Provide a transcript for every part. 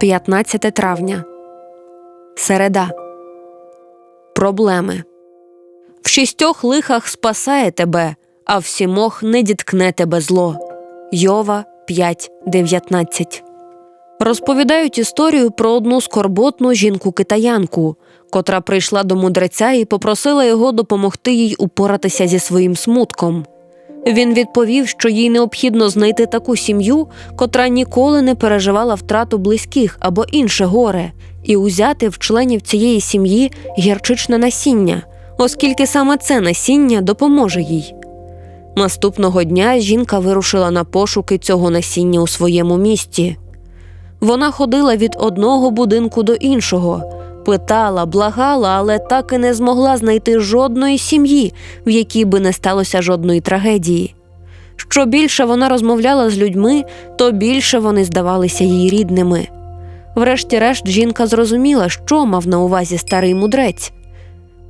15 травня. Середа. Проблеми. В шістьох лихах спасає тебе, а в сімох не діткне тебе зло. Йова 5.19 Розповідають історію про одну скорботну жінку-китаянку, котра прийшла до мудреця і попросила його допомогти їй упоратися зі своїм смутком. Він відповів, що їй необхідно знайти таку сім'ю, котра ніколи не переживала втрату близьких або інше горе, і узяти в членів цієї сім'ї гірчичне насіння, оскільки саме це насіння допоможе їй. Наступного дня жінка вирушила на пошуки цього насіння у своєму місті. Вона ходила від одного будинку до іншого, питала, благала, але так і не змогла знайти жодної сім'ї, в якій би не сталося жодної трагедії. Що більше вона розмовляла з людьми, то більше вони здавалися їй рідними. Врешті-решт, жінка зрозуміла, що мав на увазі старий мудрець.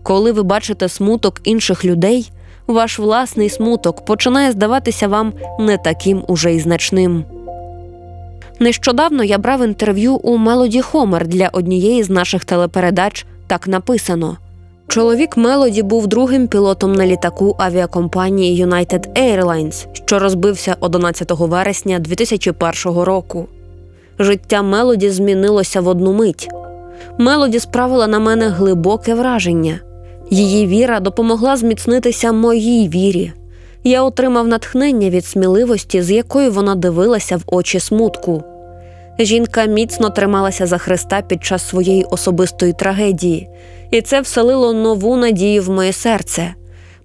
Коли ви бачите смуток інших людей, ваш власний смуток починає здаватися вам не таким уже й значним. Нещодавно я брав інтерв'ю у Мелоді Хомер для однієї з наших телепередач. Так написано. Чоловік Мелоді був другим пілотом на літаку авіакомпанії United Airlines, що розбився 11 вересня 2001 року. Життя Мелоді змінилося в одну мить. Мелоді справила на мене глибоке враження. Її віра допомогла зміцнитися моїй вірі. Я отримав натхнення від сміливості, з якою вона дивилася в очі смутку. Жінка міцно трималася за Христа під час своєї особистої трагедії, і це вселило нову надію в моє серце.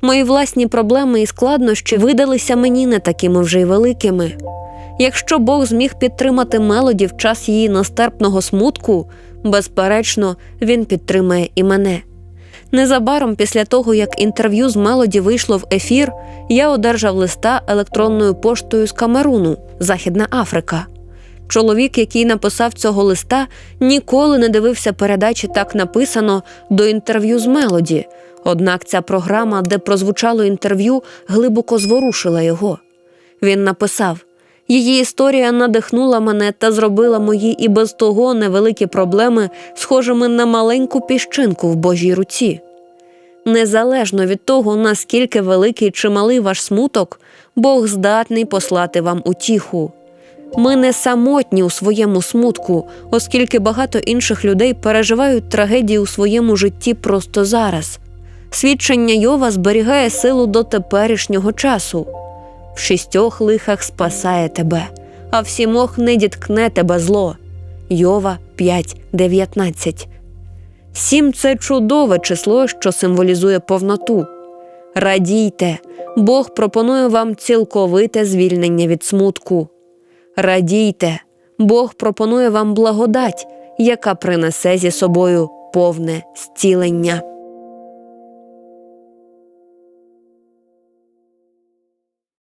Мої власні проблеми і складнощі видалися мені не такими вже й великими. Якщо Бог зміг підтримати мелоді в час її нестерпного смутку, безперечно, він підтримає і мене. Незабаром після того, як інтерв'ю з Мелоді вийшло в ефір, я одержав листа електронною поштою з Камеруну, Західна Африка. Чоловік, який написав цього листа, ніколи не дивився передачі так написано до інтерв'ю з Мелоді. Однак ця програма, де прозвучало інтерв'ю, глибоко зворушила його. Він написав: Її історія надихнула мене та зробила мої і без того невеликі проблеми, схожими на маленьку піщинку в Божій руці. Незалежно від того, наскільки великий чи малий ваш смуток, Бог здатний послати вам утіху. Ми не самотні у своєму смутку, оскільки багато інших людей переживають трагедії у своєму житті просто зараз. Свідчення Йова зберігає силу до теперішнього часу. В шістьох лихах спасає тебе, а в сімох не діткне тебе зло. Йова 5.19 Сім це чудове число, що символізує повноту. Радійте, Бог пропонує вам цілковите звільнення від смутку. Радійте, Бог пропонує вам благодать, яка принесе зі собою повне зцілення.